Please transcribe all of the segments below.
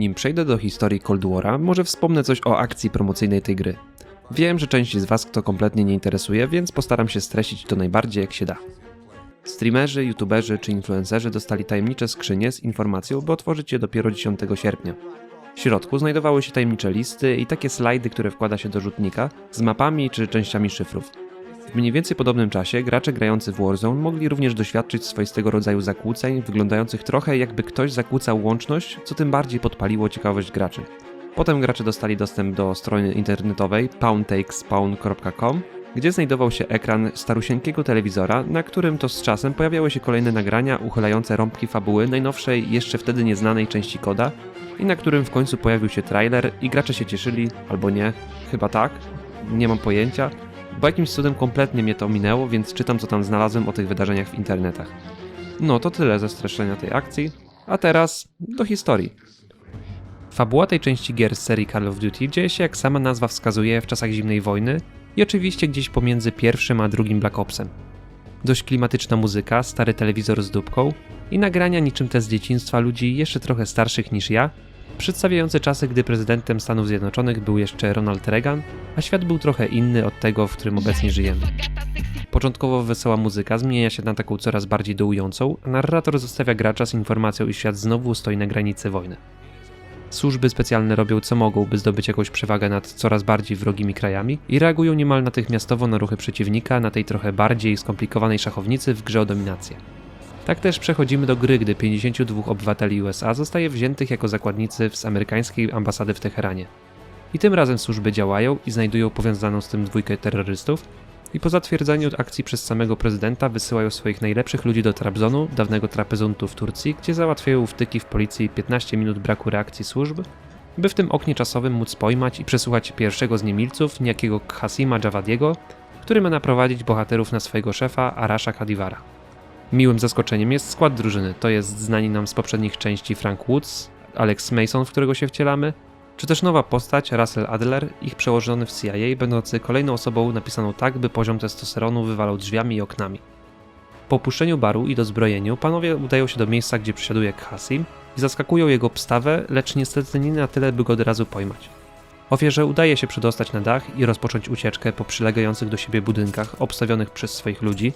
Nim przejdę do historii Cold War'a, może wspomnę coś o akcji promocyjnej tej gry. Wiem, że część z Was to kompletnie nie interesuje, więc postaram się streścić to najbardziej jak się da. Streamerzy, youtuberzy czy influencerzy dostali tajemnicze skrzynie z informacją, by otworzyć je dopiero 10 sierpnia. W środku znajdowały się tajemnicze listy i takie slajdy, które wkłada się do rzutnika z mapami czy częściami szyfrów. W mniej więcej podobnym czasie gracze grający w Warzone mogli również doświadczyć swoistego rodzaju zakłóceń, wyglądających trochę jakby ktoś zakłócał łączność, co tym bardziej podpaliło ciekawość graczy. Potem gracze dostali dostęp do strony internetowej poundtakespawn.com, gdzie znajdował się ekran starusieńkiego telewizora, na którym to z czasem pojawiały się kolejne nagrania uchylające rąbki fabuły najnowszej, jeszcze wtedy nieznanej części koda i na którym w końcu pojawił się trailer i gracze się cieszyli, albo nie, chyba tak, nie mam pojęcia, bo jakimś cudem kompletnie mnie to minęło, więc czytam co tam znalazłem o tych wydarzeniach w internetach. No to tyle ze streszczenia tej akcji, a teraz do historii. Fabuła tej części gier z serii Call of Duty dzieje się, jak sama nazwa wskazuje, w czasach zimnej wojny i oczywiście gdzieś pomiędzy pierwszym a drugim Black Opsem. Dość klimatyczna muzyka, stary telewizor z dupką i nagrania niczym te z dzieciństwa ludzi jeszcze trochę starszych niż ja, przedstawiające czasy, gdy prezydentem Stanów Zjednoczonych był jeszcze Ronald Reagan, a świat był trochę inny od tego, w którym obecnie żyjemy. Początkowo wesoła muzyka zmienia się na taką coraz bardziej dołującą, a narrator zostawia gracza z informacją, iż świat znowu stoi na granicy wojny. Służby specjalne robią co mogą, by zdobyć jakąś przewagę nad coraz bardziej wrogimi krajami i reagują niemal natychmiastowo na ruchy przeciwnika na tej trochę bardziej skomplikowanej szachownicy w grze o dominację. Tak też przechodzimy do gry, gdy 52 obywateli USA zostaje wziętych jako zakładnicy z amerykańskiej ambasady w Teheranie. I tym razem służby działają i znajdują powiązaną z tym dwójkę terrorystów i po zatwierdzeniu akcji przez samego prezydenta wysyłają swoich najlepszych ludzi do Trabzonu, dawnego Trapezuntu w Turcji, gdzie załatwiają wtyki w policji 15 minut braku reakcji służb, by w tym oknie czasowym móc pojmać i przesłuchać pierwszego z niemilców, niejakiego Khasima Javadiego, który ma naprowadzić bohaterów na swojego szefa Arasha Kadivara. Miłym zaskoczeniem jest skład drużyny, to jest znani nam z poprzednich części Frank Woods, Alex Mason, w którego się wcielamy, czy też nowa postać Russell Adler, ich przełożony w CIA, będący kolejną osobą napisaną tak, by poziom testosteronu wywalał drzwiami i oknami. Po opuszczeniu baru i dozbrojeniu, panowie udają się do miejsca, gdzie przesiaduje Kasim i zaskakują jego obstawę, lecz niestety nie na tyle, by go od razu pojmać. Ofierze udaje się przedostać na dach i rozpocząć ucieczkę po przylegających do siebie budynkach obstawionych przez swoich ludzi,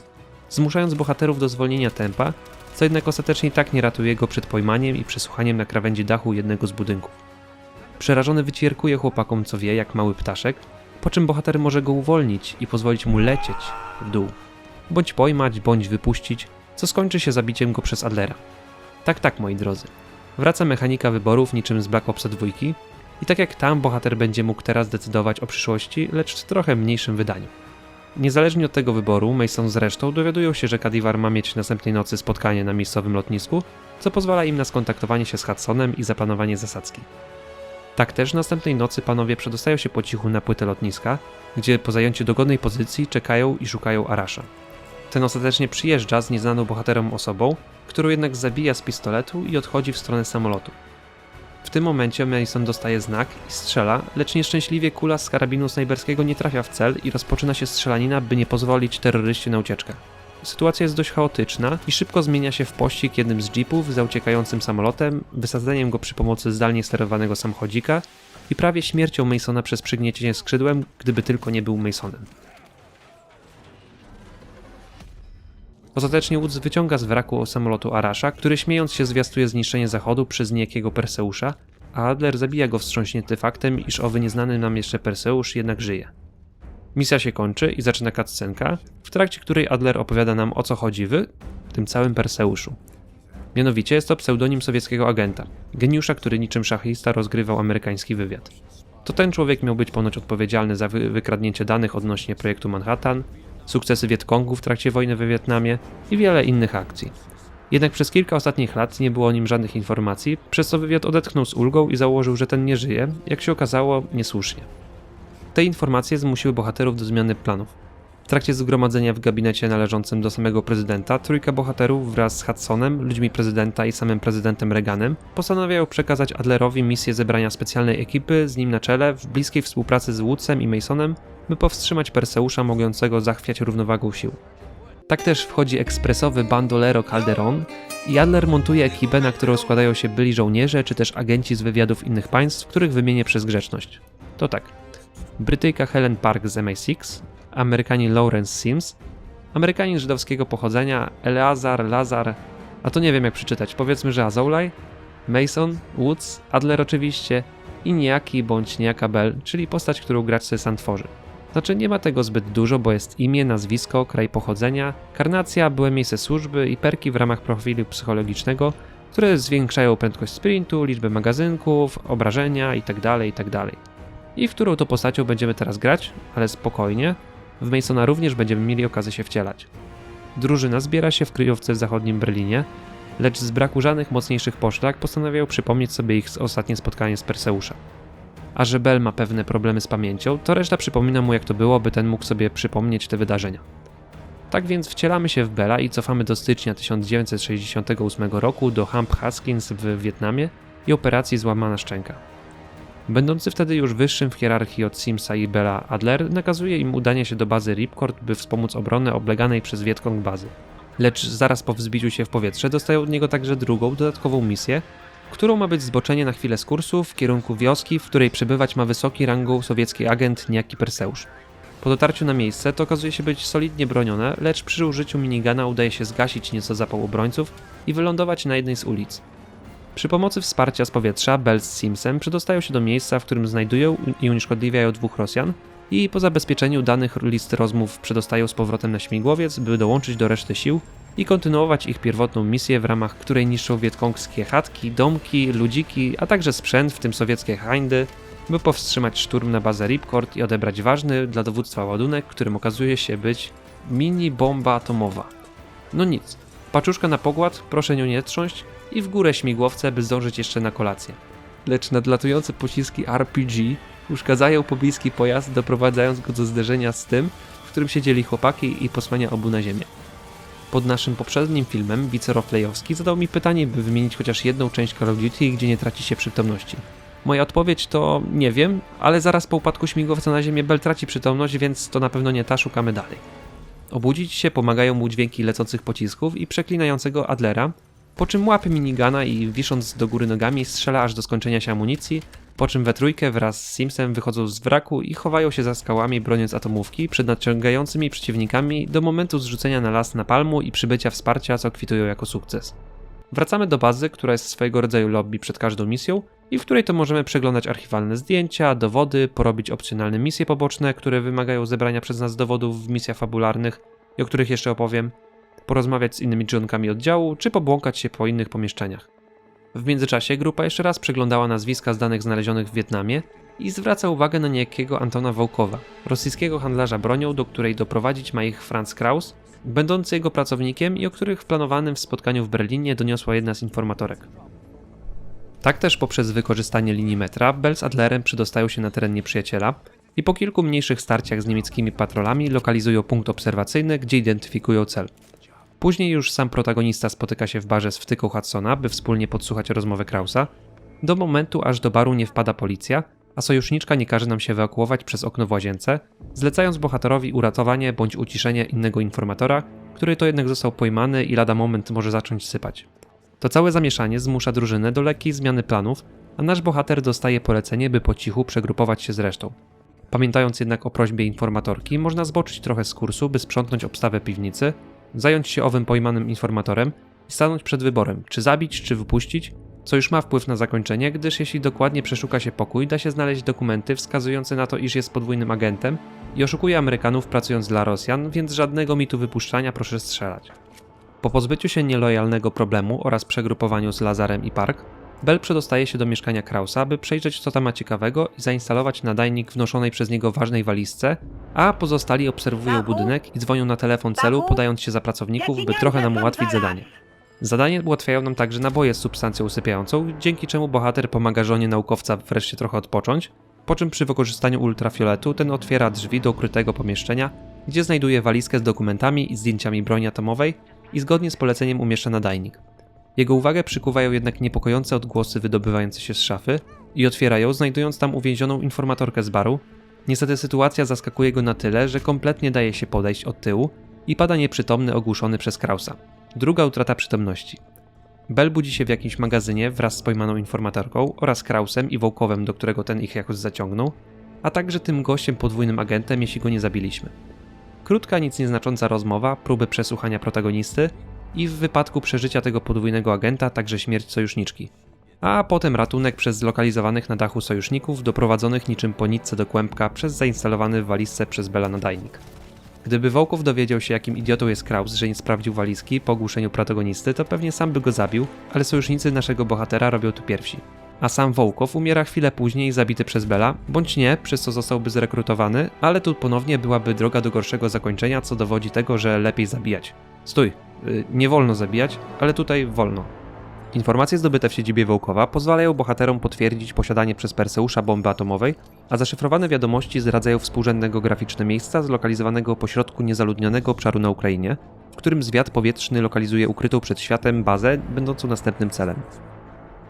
zmuszając bohaterów do zwolnienia tempa, co jednak ostatecznie tak nie ratuje go przed pojmaniem i przesłuchaniem na krawędzi dachu jednego z budynków. Przerażony wycierkuje chłopakom, co wie, jak mały ptaszek, po czym bohater może go uwolnić i pozwolić mu lecieć w dół. Bądź pojmać, bądź wypuścić, co skończy się zabiciem go przez Adlera. Tak, tak, moi drodzy. Wraca mechanika wyborów niczym z Black Opsa 2 i tak jak tam bohater będzie mógł teraz decydować o przyszłości, lecz w trochę mniejszym wydaniu. Niezależnie od tego wyboru, Mason zresztą dowiadują się, że Kadivar ma mieć następnej nocy spotkanie na miejscowym lotnisku, co pozwala im na skontaktowanie się z Hudsonem i zaplanowanie zasadzki. Tak też następnej nocy panowie przedostają się po cichu na płytę lotniska, gdzie po zajęciu dogodnej pozycji czekają i szukają Arasza. Ten ostatecznie przyjeżdża z nieznaną bohaterom osobą, którą jednak zabija z pistoletu i odchodzi w stronę samolotu. W tym momencie Mason dostaje znak i strzela, lecz nieszczęśliwie kula z karabinu snajperskiego nie trafia w cel i rozpoczyna się strzelanina, by nie pozwolić terroryście na ucieczkę. Sytuacja jest dość chaotyczna i szybko zmienia się w pościg jednym z jeepów za uciekającym samolotem, wysadzeniem go przy pomocy zdalnie sterowanego samochodzika i prawie śmiercią Masona przez przygniecienie skrzydłem, gdyby tylko nie był Masonem. Ostatecznie Woods wyciąga z wraku samolotu Arasha, który śmiejąc się zwiastuje zniszczenie zachodu przez niejakiego Perseusza, a Adler zabija go wstrząśnięty faktem, iż owy nieznany nam jeszcze Perseusz jednak żyje. Misja się kończy i zaczyna cutscenka, w trakcie której Adler opowiada nam o co chodzi w tym całym Perseuszu. Mianowicie jest to pseudonim sowieckiego agenta, geniusza, który niczym szachista rozgrywał amerykański wywiad. To ten człowiek miał być ponoć odpowiedzialny za wy wykradnięcie danych odnośnie projektu Manhattan, sukcesy Wietkongu w trakcie wojny we Wietnamie i wiele innych akcji. Jednak przez kilka ostatnich lat nie było o nim żadnych informacji, przez co wywiad odetchnął z ulgą i założył, że ten nie żyje, jak się okazało, niesłusznie. Te informacje zmusiły bohaterów do zmiany planów. W trakcie zgromadzenia w gabinecie należącym do samego prezydenta, trójka bohaterów wraz z Hudsonem, ludźmi prezydenta i samym prezydentem Reaganem postanawiają przekazać Adlerowi misję zebrania specjalnej ekipy z nim na czele w bliskiej współpracy z Woodsem i Masonem, by powstrzymać Perseusza mogącego zachwiać równowagą sił. Tak też wchodzi ekspresowy bandolero Calderon i Adler montuje ekipę, na którą składają się byli żołnierze czy też agenci z wywiadów innych państw, których wymienię przez grzeczność. To tak. Brytyjka Helen Park z MI6, Amerykanin Lawrence Sims, Amerykanin żydowskiego pochodzenia Eleazar Lazar, a to nie wiem jak przeczytać, powiedzmy, że Azoulay, Mason, Woods, Adler oczywiście i niejaki bądź niejaka Bell, czyli postać, którą gracz sobie sam tworzy. Znaczy nie ma tego zbyt dużo, bo jest imię, nazwisko, kraj pochodzenia, karnacja, byłe miejsce służby i perki w ramach profilu psychologicznego, które zwiększają prędkość sprintu, liczbę magazynków, obrażenia itd., itd. I w którą to postacią będziemy teraz grać, ale spokojnie, w Masona również będziemy mieli okazję się wcielać. Drużyna zbiera się w kryjówce w zachodnim Berlinie, lecz z braku żadnych mocniejszych poszlak postanawiają przypomnieć sobie ich ostatnie spotkanie z Perseusza. A że Bell ma pewne problemy z pamięcią, to reszta przypomina mu jak to było, by ten mógł sobie przypomnieć te wydarzenia. Tak więc wcielamy się w Bella i cofamy do stycznia 1968 roku do Hump Haskins w Wietnamie i operacji Złamana Szczęka. Będący wtedy już wyższym w hierarchii od Simsa i Bella Adler nakazuje im udanie się do bazy Ripcord, by wspomóc obronę obleganej przez Wietkong bazy. Lecz zaraz po wzbiciu się w powietrze dostają od niego także drugą, dodatkową misję, którą ma być zboczenie na chwilę z kursu w kierunku wioski, w której przebywać ma wysoki rangą sowiecki agent niejaki Perseusz. Po dotarciu na miejsce to okazuje się być solidnie bronione, lecz przy użyciu minigana udaje się zgasić nieco zapał obrońców i wylądować na jednej z ulic. Przy pomocy wsparcia z powietrza Bell z Simsem przedostają się do miejsca, w którym znajdują i unieszkodliwiają dwóch Rosjan i po zabezpieczeniu danych listy rozmów przedostają z powrotem na śmigłowiec, by dołączyć do reszty sił i kontynuować ich pierwotną misję, w ramach której niszczą wietkongskie chatki, domki, ludziki, a także sprzęt, w tym sowieckie Hindy, by powstrzymać szturm na bazę Ripcord i odebrać ważny dla dowództwa ładunek, którym okazuje się być mini bomba atomowa. No nic, paczuszka na pogład, proszę nią nie trząść i w górę śmigłowce, by zdążyć jeszcze na kolację. Lecz nadlatujące pociski RPG uszkadzają pobliski pojazd, doprowadzając go do zderzenia z tym, w którym siedzieli chłopaki i posłania obu na ziemię. Pod naszym poprzednim filmem wiceroflejowski zadał mi pytanie, by wymienić chociaż jedną część Call of Duty, gdzie nie traci się przytomności. Moja odpowiedź to nie wiem, ale zaraz po upadku śmigłowca na ziemię Bell traci przytomność, więc to na pewno nie ta, szukamy dalej. Obudzić się pomagają mu dźwięki lecących pocisków i przeklinającego Adlera, po czym łapie minigana i wisząc do góry nogami strzela aż do skończenia się amunicji, po czym we trójkę wraz z Simsem wychodzą z wraku i chowają się za skałami broniąc atomówki przed nadciągającymi przeciwnikami do momentu zrzucenia na las napalmu i przybycia wsparcia, co kwitują jako sukces. Wracamy do bazy, która jest swojego rodzaju lobby przed każdą misją i w której to możemy przeglądać archiwalne zdjęcia, dowody, porobić opcjonalne misje poboczne, które wymagają zebrania przez nas dowodów w misjach fabularnych i o których jeszcze opowiem, porozmawiać z innymi członkami oddziału, czy pobłąkać się po innych pomieszczeniach. W międzyczasie grupa jeszcze raz przeglądała nazwiska z danych znalezionych w Wietnamie i zwraca uwagę na niejakiego Antona Wołkowa, rosyjskiego handlarza bronią, do której doprowadzić ma ich Franz Kraus, będący jego pracownikiem i o których w planowanym spotkaniu w Berlinie doniosła jedna z informatorek. Tak też poprzez wykorzystanie linii metra Bell z Adlerem przedostają się na teren nieprzyjaciela i po kilku mniejszych starciach z niemieckimi patrolami lokalizują punkt obserwacyjny, gdzie identyfikują cel. Później już sam protagonista spotyka się w barze z wtyką Hudsona, by wspólnie podsłuchać rozmowę Krausa, do momentu aż do baru nie wpada policja, a sojuszniczka nie każe nam się ewakuować przez okno w łazience, zlecając bohaterowi uratowanie bądź uciszenie innego informatora, który to jednak został pojmany i lada moment może zacząć sypać. To całe zamieszanie zmusza drużynę do lekkiej zmiany planów, a nasz bohater dostaje polecenie, by po cichu przegrupować się z resztą. Pamiętając jednak o prośbie informatorki, można zboczyć trochę z kursu, by sprzątnąć obstawę piwnicy, zająć się owym pojmanym informatorem i stanąć przed wyborem, czy zabić, czy wypuścić, co już ma wpływ na zakończenie, gdyż jeśli dokładnie przeszuka się pokój, da się znaleźć dokumenty wskazujące na to, iż jest podwójnym agentem i oszukuje Amerykanów pracując dla Rosjan, więc żadnego mitu wypuszczania proszę strzelać. Po pozbyciu się nielojalnego problemu oraz przegrupowaniu z Lazarem i Park, Bell przedostaje się do mieszkania Krausa, by przejrzeć co tam ma ciekawego i zainstalować nadajnik wnoszonej przez niego ważnej walizce, a pozostali obserwują budynek i dzwonią na telefon celu, podając się za pracowników, by trochę nam ułatwić zadanie. Zadanie ułatwiają nam także naboje z substancją usypiającą, dzięki czemu bohater pomaga żonie naukowca wreszcie trochę odpocząć, po czym przy wykorzystaniu ultrafioletu ten otwiera drzwi do ukrytego pomieszczenia, gdzie znajduje walizkę z dokumentami i zdjęciami broni atomowej i zgodnie z poleceniem umieszcza nadajnik. Jego uwagę przykuwają jednak niepokojące odgłosy wydobywające się z szafy i otwiera ją, znajdując tam uwięzioną informatorkę z baru. Niestety sytuacja zaskakuje go na tyle, że kompletnie daje się podejść od tyłu i pada nieprzytomny ogłuszony przez Krausa. Druga utrata przytomności. Bell budzi się w jakimś magazynie wraz z pojmaną informatorką oraz Krausem i Wołkowem, do którego ten ich jakoś zaciągnął, a także tym gościem podwójnym agentem, jeśli go nie zabiliśmy. Krótka, nic nieznacząca rozmowa, próby przesłuchania protagonisty i w wypadku przeżycia tego podwójnego agenta także śmierć sojuszniczki. A potem ratunek przez zlokalizowanych na dachu sojuszników doprowadzonych niczym po nitce do kłębka przez zainstalowany w walizce przez Bela nadajnik. Gdyby Wołkow dowiedział się, jakim idiotą jest Kraus, że nie sprawdził walizki po ogłuszeniu protagonisty, to pewnie sam by go zabił, ale sojusznicy naszego bohatera robią to pierwsi. A sam Wołkow umiera chwilę później zabity przez Bela, bądź nie, przez co zostałby zrekrutowany, ale tu ponownie byłaby droga do gorszego zakończenia, co dowodzi tego, że lepiej zabijać. Stój, yy, nie wolno zabijać, ale tutaj wolno. Informacje zdobyte w siedzibie Wołkowa pozwalają bohaterom potwierdzić posiadanie przez Perseusza bomby atomowej, a zaszyfrowane wiadomości zdradzają współrzędne geograficzne miejsca zlokalizowanego pośrodku niezaludnionego obszaru na Ukrainie, w którym zwiat powietrzny lokalizuje ukrytą przed światem bazę będącą następnym celem.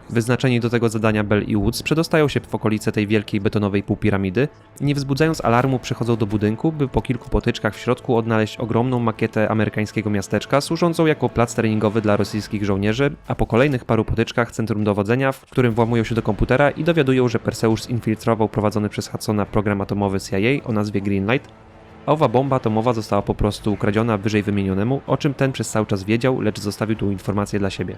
Wyznaczeni do tego zadania Bell i Woods przedostają się w okolice tej wielkiej betonowej półpiramidy i nie wzbudzając alarmu przychodzą do budynku, by po kilku potyczkach w środku odnaleźć ogromną makietę amerykańskiego miasteczka służącą jako plac treningowy dla rosyjskich żołnierzy, a po kolejnych paru potyczkach centrum dowodzenia, w którym włamują się do komputera i dowiadują, że Perseusz zinfiltrował prowadzony przez Hudsona program atomowy CIA o nazwie Greenlight, a owa bomba atomowa została po prostu ukradziona wyżej wymienionemu, o czym ten przez cały czas wiedział, lecz zostawił tu informację dla siebie.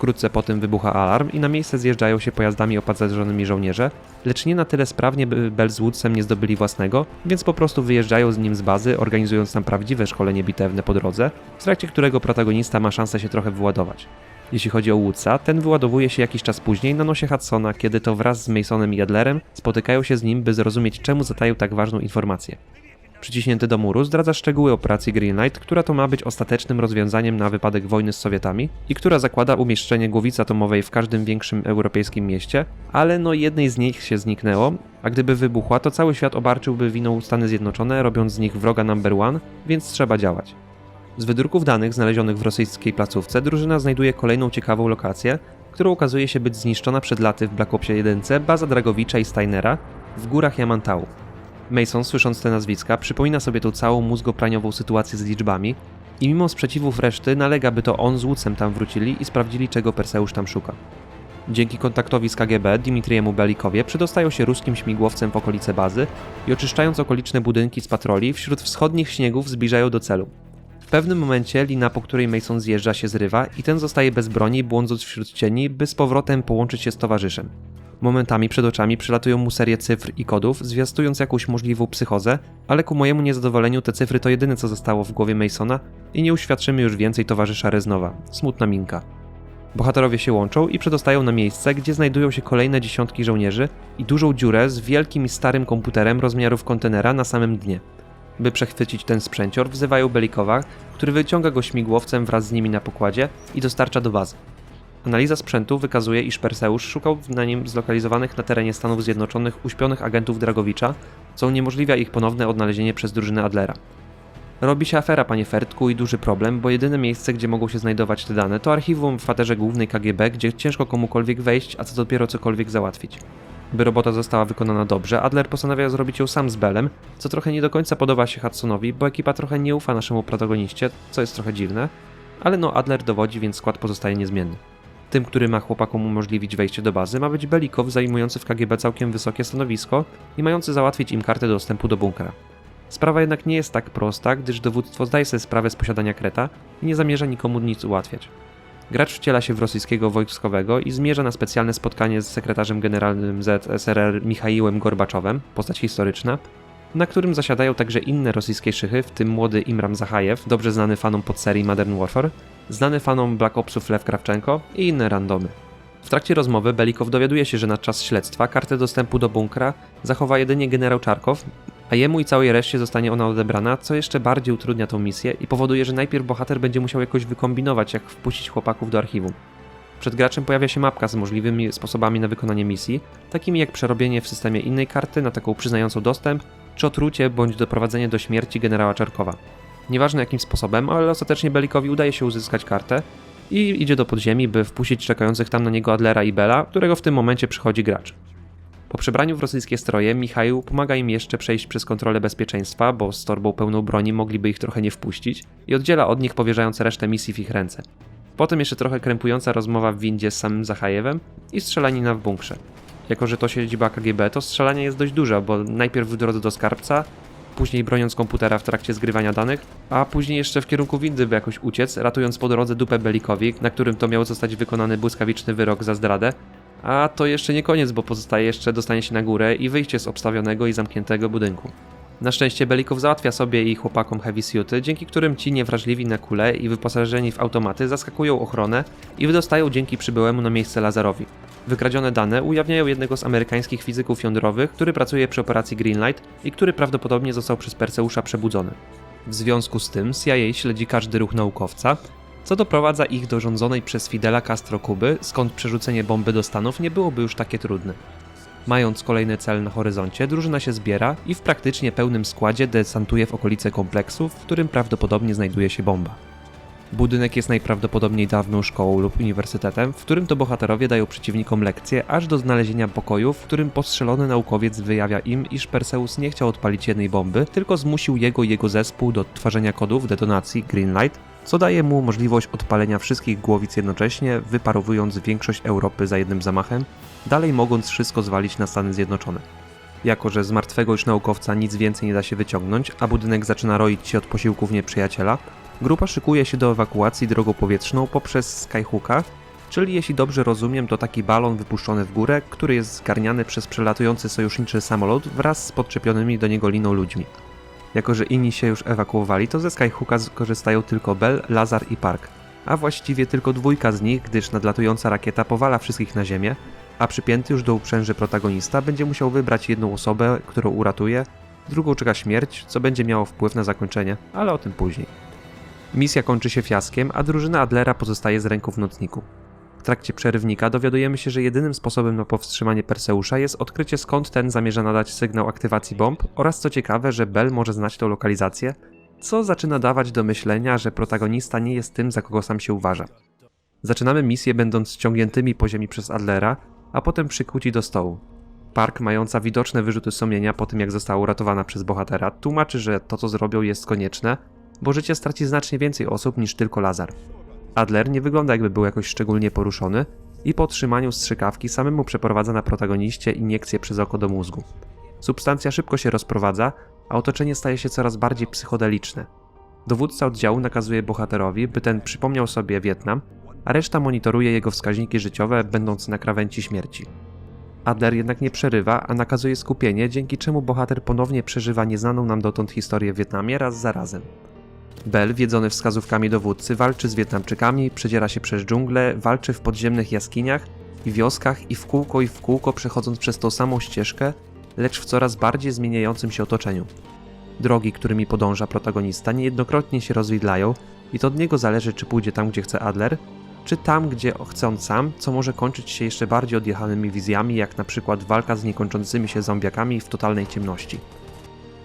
Wkrótce po tym wybucha alarm i na miejsce zjeżdżają się pojazdami opancerzonymi żołnierze, lecz nie na tyle sprawnie, by Bell z Woodsem nie zdobyli własnego, więc po prostu wyjeżdżają z nim z bazy, organizując tam prawdziwe szkolenie bitewne po drodze, w trakcie którego protagonista ma szansę się trochę wyładować. Jeśli chodzi o Woodsa, ten wyładowuje się jakiś czas później na nosie Hudsona, kiedy to wraz z Masonem i Adlerem spotykają się z nim, by zrozumieć czemu zataił tak ważną informację. Przyciśnięty do muru zdradza szczegóły operacji Greenlight, która to ma być ostatecznym rozwiązaniem na wypadek wojny z Sowietami i która zakłada umieszczenie głowicy atomowej w każdym większym europejskim mieście, ale no jednej z nich się zniknęło, a gdyby wybuchła, to cały świat obarczyłby winą Stany Zjednoczone, robiąc z nich wroga number one, więc trzeba działać. Z wydruków danych znalezionych w rosyjskiej placówce drużyna znajduje kolejną ciekawą lokację, która okazuje się być zniszczona przed laty w Black Opsie 1 baza Dragowicza i Steinera w górach Yamantau. Mason, słysząc te nazwiska, przypomina sobie tą całą mózgopraniową sytuację z liczbami i mimo sprzeciwów reszty nalega, by to on z Łucem tam wrócili i sprawdzili, czego Perseusz tam szuka. Dzięki kontaktowi z KGB Dimitriemu Belikowie przedostają się ruskim śmigłowcem w okolice bazy i oczyszczając okoliczne budynki z patroli, wśród wschodnich śniegów zbliżają do celu. W pewnym momencie lina, po której Mason zjeżdża się zrywa i ten zostaje bez broni, błądząc wśród cieni, by z powrotem połączyć się z towarzyszem. Momentami przed oczami przelatują mu serie cyfr i kodów, zwiastując jakąś możliwą psychozę, ale ku mojemu niezadowoleniu te cyfry to jedyne co zostało w głowie Masona i nie uświadczymy już więcej towarzysza Reznowa. Smutna minka. Bohaterowie się łączą i przedostają na miejsce, gdzie znajdują się kolejne dziesiątki żołnierzy i dużą dziurę z wielkim i starym komputerem rozmiarów kontenera na samym dnie. By przechwycić ten sprzęcior, wzywają Belikowa, który wyciąga go śmigłowcem wraz z nimi na pokładzie i dostarcza do bazy. Analiza sprzętu wykazuje, iż Perseusz szukał na nim zlokalizowanych na terenie Stanów Zjednoczonych uśpionych agentów Dragowicza, co uniemożliwia ich ponowne odnalezienie przez drużynę Adlera. Robi się afera, panie Fertku, i duży problem, bo jedyne miejsce, gdzie mogą się znajdować te dane, to archiwum w kwaterze głównej KGB, gdzie ciężko komukolwiek wejść, a co dopiero cokolwiek załatwić. By robota została wykonana dobrze, Adler postanawia zrobić ją sam z Belem, co trochę nie do końca podoba się Hudsonowi, bo ekipa trochę nie ufa naszemu protagoniście, co jest trochę dziwne, ale no Adler dowodzi, więc skład pozostaje niezmienny. Tym, który ma chłopakom umożliwić wejście do bazy, ma być Belikow zajmujący w KGB całkiem wysokie stanowisko i mający załatwić im kartę dostępu do bunkra. Sprawa jednak nie jest tak prosta, gdyż dowództwo zdaje sobie sprawę z posiadania kreta i nie zamierza nikomu nic ułatwiać. Gracz wciela się w rosyjskiego wojskowego i zmierza na specjalne spotkanie z sekretarzem generalnym ZSRR Michaiłem Gorbaczowem, postać historyczna, na którym zasiadają także inne rosyjskie szychy, w tym młody Imram Zahajew, dobrze znany fanom podserii Modern Warfare, znany fanom Black Opsów Lew Krawczenko i inne randomy. W trakcie rozmowy Belikow dowiaduje się, że na czas śledztwa kartę dostępu do bunkra zachowa jedynie generał Czarkow, a jemu i całej reszcie zostanie ona odebrana, co jeszcze bardziej utrudnia tą misję i powoduje, że najpierw bohater będzie musiał jakoś wykombinować, jak wpuścić chłopaków do archiwum. Przed graczem pojawia się mapka z możliwymi sposobami na wykonanie misji, takimi jak przerobienie w systemie innej karty na taką przyznającą dostęp, czy otrucie bądź doprowadzenie do śmierci generała Czarkowa. Nieważne jakim sposobem, ale ostatecznie Belikowi udaje się uzyskać kartę i idzie do podziemi, by wpuścić czekających tam na niego Adlera i Bela, którego w tym momencie przychodzi gracz. Po przebraniu w rosyjskie stroje, Michał pomaga im jeszcze przejść przez kontrolę bezpieczeństwa, bo z torbą pełną broni mogliby ich trochę nie wpuścić, i oddziela od nich, powierzając resztę misji w ich ręce. Potem jeszcze trochę krępująca rozmowa w windzie z samym Zachajewem i strzelanina w bunkrze. Jako, że to siedziba KGB, to strzelanie jest dość dużo, bo najpierw w drodze do skarbca, później broniąc komputera w trakcie zgrywania danych, a później jeszcze w kierunku windy, by jakoś uciec, ratując po drodze dupę Belikowi, na którym to miał zostać wykonany błyskawiczny wyrok za zdradę. A to jeszcze nie koniec, bo pozostaje jeszcze dostanie się na górę i wyjście z obstawionego i zamkniętego budynku. Na szczęście Belikow załatwia sobie i chłopakom heavy suity, dzięki którym ci niewrażliwi na kule i wyposażeni w automaty zaskakują ochronę i wydostają dzięki przybyłemu na miejsce laserowi. Wykradzione dane ujawniają jednego z amerykańskich fizyków jądrowych, który pracuje przy operacji Greenlight i który prawdopodobnie został przez Perseusza przebudzony. W związku z tym CIA śledzi każdy ruch naukowca, co doprowadza ich do rządzonej przez Fidela Castro Kuby, skąd przerzucenie bomby do Stanów nie byłoby już takie trudne. Mając kolejny cel na horyzoncie, drużyna się zbiera i w praktycznie pełnym składzie desantuje w okolice kompleksu, w którym prawdopodobnie znajduje się bomba. Budynek jest najprawdopodobniej dawną szkołą lub uniwersytetem, w którym to bohaterowie dają przeciwnikom lekcje, aż do znalezienia pokoju, w którym postrzelony naukowiec wyjawia im, iż Perseus nie chciał odpalić jednej bomby, tylko zmusił jego i jego zespół do odtwarzania kodów detonacji Greenlight, co daje mu możliwość odpalenia wszystkich głowic jednocześnie, wyparowując większość Europy za jednym zamachem, dalej mogąc wszystko zwalić na Stany Zjednoczone. Jako, że z martwego już naukowca nic więcej nie da się wyciągnąć, a budynek zaczyna roić się od posiłków nieprzyjaciela, grupa szykuje się do ewakuacji drogą powietrzną poprzez Skyhooka, czyli jeśli dobrze rozumiem, to taki balon wypuszczony w górę, który jest zgarniany przez przelatujący sojuszniczy samolot wraz z podczepionymi do niego liną ludźmi. Jako, że inni się już ewakuowali, to ze Skyhooka korzystają tylko Bell, Lazar i Park, a właściwie tylko dwójka z nich, gdyż nadlatująca rakieta powala wszystkich na ziemię, a przypięty już do uprzęży protagonista będzie musiał wybrać jedną osobę, którą uratuje, drugą czeka śmierć, co będzie miało wpływ na zakończenie, ale o tym później. Misja kończy się fiaskiem, a drużyna Adlera pozostaje z ręką w nocniku. W trakcie przerywnika dowiadujemy się, że jedynym sposobem na powstrzymanie Perseusza jest odkrycie skąd ten zamierza nadać sygnał aktywacji bomb oraz co ciekawe, że Bell może znać tą lokalizację, co zaczyna dawać do myślenia, że protagonista nie jest tym, za kogo sam się uważa. Zaczynamy misję będąc ściągniętymi po ziemi przez Adlera, a potem przykuci do stołu. Park, mająca widoczne wyrzuty sumienia po tym jak została uratowana przez bohatera, tłumaczy, że to co zrobią jest konieczne, bo życie straci znacznie więcej osób niż tylko Lazar. Adler nie wygląda jakby był jakoś szczególnie poruszony i po otrzymaniu strzykawki samemu przeprowadza na protagoniście iniekcję przez oko do mózgu. Substancja szybko się rozprowadza, a otoczenie staje się coraz bardziej psychodeliczne. Dowódca oddziału nakazuje bohaterowi, by ten przypomniał sobie Wietnam, a reszta monitoruje jego wskaźniki życiowe, będąc na krawędzi śmierci. Adler jednak nie przerywa, a nakazuje skupienie, dzięki czemu bohater ponownie przeżywa nieznaną nam dotąd historię w Wietnamie raz za razem. Bell, wiedzony wskazówkami dowódcy, walczy z Wietnamczykami, przedziera się przez dżunglę, walczy w podziemnych jaskiniach i wioskach i w kółko i w kółko przechodząc przez tą samą ścieżkę, lecz w coraz bardziej zmieniającym się otoczeniu. Drogi, którymi podąża protagonista, niejednokrotnie się rozwidlają i to od niego zależy, czy pójdzie tam, gdzie chce Adler, czy tam, gdzie chce on sam, co może kończyć się jeszcze bardziej odjechanymi wizjami, jak na przykład walka z niekończącymi się zombiakami w totalnej ciemności.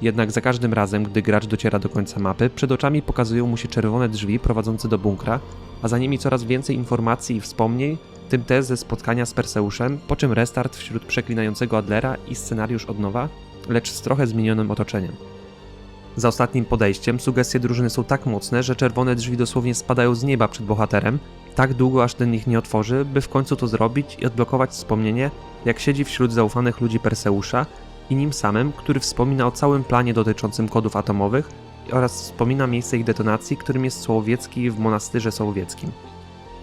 Jednak za każdym razem, gdy gracz dociera do końca mapy, przed oczami pokazują mu się czerwone drzwi prowadzące do bunkra, a za nimi coraz więcej informacji i wspomnień, tym te ze spotkania z Perseuszem, po czym restart wśród przeklinającego Adlera i scenariusz od nowa, lecz z trochę zmienionym otoczeniem. Za ostatnim podejściem sugestie drużyny są tak mocne, że czerwone drzwi dosłownie spadają z nieba przed bohaterem, tak długo aż ten ich nie otworzy, by w końcu to zrobić i odblokować wspomnienie, jak siedzi wśród zaufanych ludzi Perseusza i nim samym, który wspomina o całym planie dotyczącym kodów atomowych oraz wspomina miejsce ich detonacji, którym jest Sołowiecki w monastyrze sołowieckim.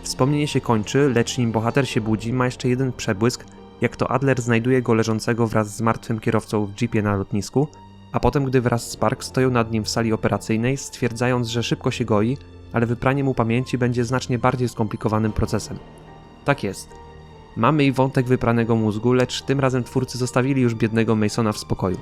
Wspomnienie się kończy, lecz nim bohater się budzi, ma jeszcze jeden przebłysk, jak to Adler znajduje go leżącego wraz z martwym kierowcą w jeepie na lotnisku, a potem gdy wraz z Park stoją nad nim w sali operacyjnej, stwierdzając, że szybko się goi, ale wypranie mu pamięci będzie znacznie bardziej skomplikowanym procesem. Tak jest. Mamy i wątek wypranego mózgu, lecz tym razem twórcy zostawili już biednego Masona w spokoju.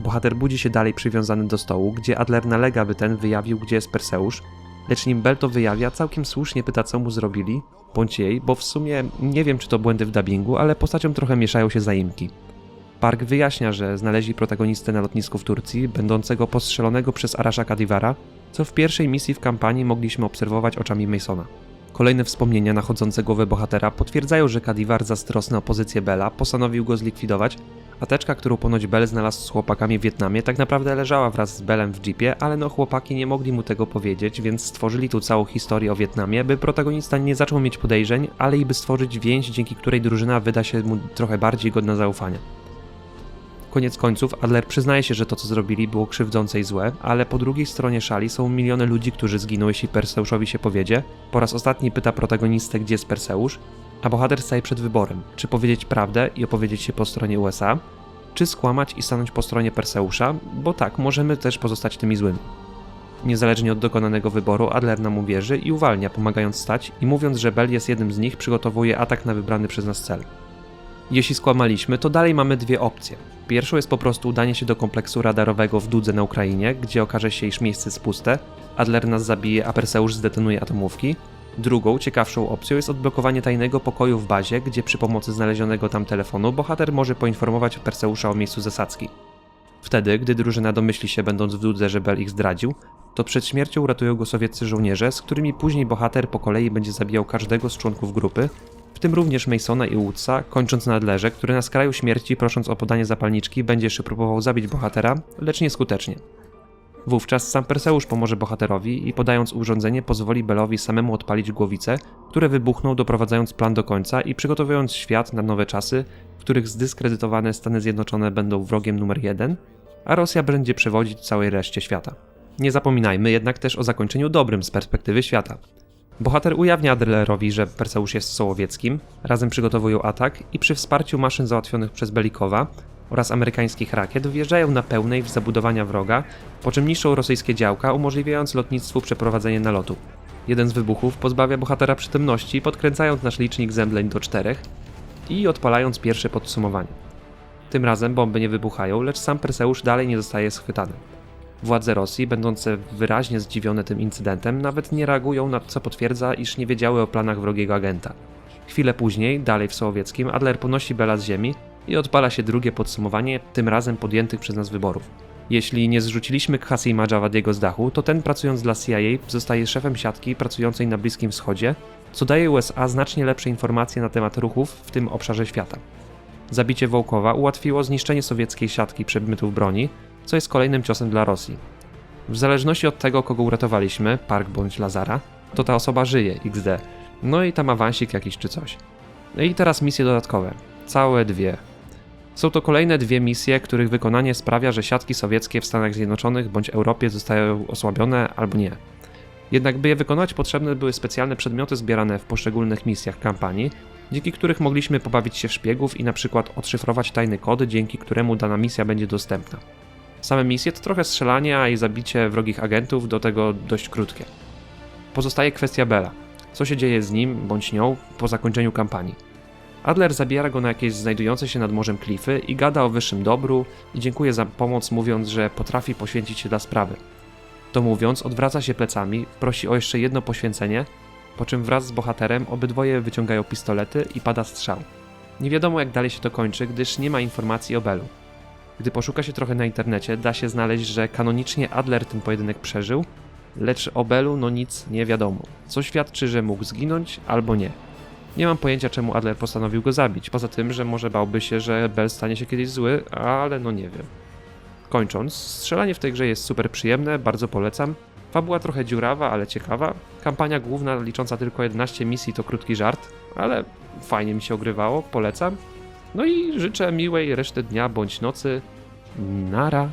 Bohater budzi się dalej przywiązany do stołu, gdzie Adler nalega, by ten wyjawił, gdzie jest Perseusz, lecz nim Bell to wyjawia, całkiem słusznie pyta, co mu zrobili, bądź jej, bo w sumie nie wiem, czy to błędy w dubbingu, ale postaciom trochę mieszają się zaimki. Park wyjaśnia, że znaleźli protagonistę na lotnisku w Turcji, będącego postrzelonego przez Arasha Kadivara, co w pierwszej misji w kampanii mogliśmy obserwować oczami Masona. Kolejne wspomnienia nachodzące głowę bohatera potwierdzają, że Kadivar zazdrosny o pozycję Bella postanowił go zlikwidować, a teczka, którą ponoć Bell znalazł z chłopakami w Wietnamie, tak naprawdę leżała wraz z Bellem w jeepie, ale no chłopaki nie mogli mu tego powiedzieć, więc stworzyli tu całą historię o Wietnamie, by protagonista nie zaczął mieć podejrzeń, ale i by stworzyć więź, dzięki której drużyna wyda się mu trochę bardziej godna zaufania. Koniec końców, Adler przyznaje się, że to co zrobili było krzywdzące i złe, ale po drugiej stronie szali są miliony ludzi, którzy zginą, jeśli Perseuszowi się powiedzie. Po raz ostatni pyta protagonistę, gdzie jest Perseusz, a bohater staje przed wyborem, czy powiedzieć prawdę i opowiedzieć się po stronie USA, czy skłamać i stanąć po stronie Perseusza, bo tak, możemy też pozostać tymi złymi. Niezależnie od dokonanego wyboru, Adler nam uwierzy i uwalnia, pomagając stać i mówiąc, że Bell jest jednym z nich, przygotowuje atak na wybrany przez nas cel. Jeśli skłamaliśmy, to dalej mamy dwie opcje. Pierwszą jest po prostu udanie się do kompleksu radarowego w Dudze na Ukrainie, gdzie okaże się, iż miejsce jest puste, Adler nas zabije, a Perseusz zdetonuje atomówki. Drugą, ciekawszą opcją jest odblokowanie tajnego pokoju w bazie, gdzie przy pomocy znalezionego tam telefonu bohater może poinformować Perseusza o miejscu zasadzki. Wtedy, gdy drużyna domyśli się, będąc w Dudze, że Bell ich zdradził, to przed śmiercią uratują go sowieccy żołnierze, z którymi później bohater po kolei będzie zabijał każdego z członków grupy, w tym również Masona i Woodsa, kończąc na Adlerze, który na skraju śmierci, prosząc o podanie zapalniczki, będzie jeszcze próbował zabić bohatera, lecz nieskutecznie. Wówczas sam Perseusz pomoże bohaterowi i podając urządzenie pozwoli Bellowi samemu odpalić głowice, które wybuchną doprowadzając plan do końca i przygotowując świat na nowe czasy, w których zdyskredytowane Stany Zjednoczone będą wrogiem numer jeden, a Rosja będzie przewodzić całej reszcie świata. Nie zapominajmy jednak też o zakończeniu dobrym z perspektywy świata. Bohater ujawnia Adlerowi, że Perseusz jest Sołowieckim, razem przygotowują atak i przy wsparciu maszyn załatwionych przez Belikowa oraz amerykańskich rakiet wjeżdżają na pełnej w zabudowania wroga, po czym niszczą rosyjskie działka, umożliwiając lotnictwu przeprowadzenie nalotu. Jeden z wybuchów pozbawia bohatera przytomności, podkręcając nasz licznik zemdleń do czterech i odpalając pierwsze podsumowanie. Tym razem bomby nie wybuchają, lecz sam Perseusz dalej nie zostaje schwytany. Władze Rosji, będące wyraźnie zdziwione tym incydentem, nawet nie reagują na co potwierdza, iż nie wiedziały o planach wrogiego agenta. Chwilę później, dalej w Sołowieckim, Adler ponosi Bela z ziemi i odpala się drugie podsumowanie, tym razem podjętych przez nas wyborów. Jeśli nie zrzuciliśmy Khasima Javadiego z dachu, to ten pracując dla CIA zostaje szefem siatki pracującej na Bliskim Wschodzie, co daje USA znacznie lepsze informacje na temat ruchów w tym obszarze świata. Zabicie Wołkowa ułatwiło zniszczenie sowieckiej siatki przedmiotów broni, co jest kolejnym ciosem dla Rosji. W zależności od tego, kogo uratowaliśmy, Park bądź Lazara, to ta osoba żyje, XD. No i tam awansik jakiś czy coś. No i teraz misje dodatkowe. Całe dwie. Są to kolejne dwie misje, których wykonanie sprawia, że siatki sowieckie w Stanach Zjednoczonych bądź Europie zostają osłabione albo nie. Jednak by je wykonać potrzebne były specjalne przedmioty zbierane w poszczególnych misjach kampanii, dzięki których mogliśmy pobawić się w szpiegów i na przykład odszyfrować tajny kody, dzięki któremu dana misja będzie dostępna. Same misje to trochę strzelania i zabicie wrogich agentów, do tego dość krótkie. Pozostaje kwestia Bela. Co się dzieje z nim bądź nią po zakończeniu kampanii? Adler zabiera go na jakieś znajdujące się nad morzem klify i gada o wyższym dobru i dziękuję za pomoc, mówiąc, że potrafi poświęcić się dla sprawy. To mówiąc, odwraca się plecami, prosi o jeszcze jedno poświęcenie, po czym wraz z bohaterem obydwoje wyciągają pistolety i pada strzał. Nie wiadomo jak dalej się to kończy, gdyż nie ma informacji o Belu. Gdy poszuka się trochę na internecie, da się znaleźć, że kanonicznie Adler ten pojedynek przeżył, lecz o Belu no nic nie wiadomo, co świadczy, że mógł zginąć albo nie. Nie mam pojęcia, czemu Adler postanowił go zabić, poza tym, że może bałby się, że Bell stanie się kiedyś zły, ale no nie wiem. Kończąc, strzelanie w tej grze jest super przyjemne, bardzo polecam. Fabuła trochę dziurawa, ale ciekawa. Kampania główna licząca tylko 11 misji to krótki żart, ale fajnie mi się ogrywało, polecam. No i życzę miłej reszty dnia bądź nocy. Nara.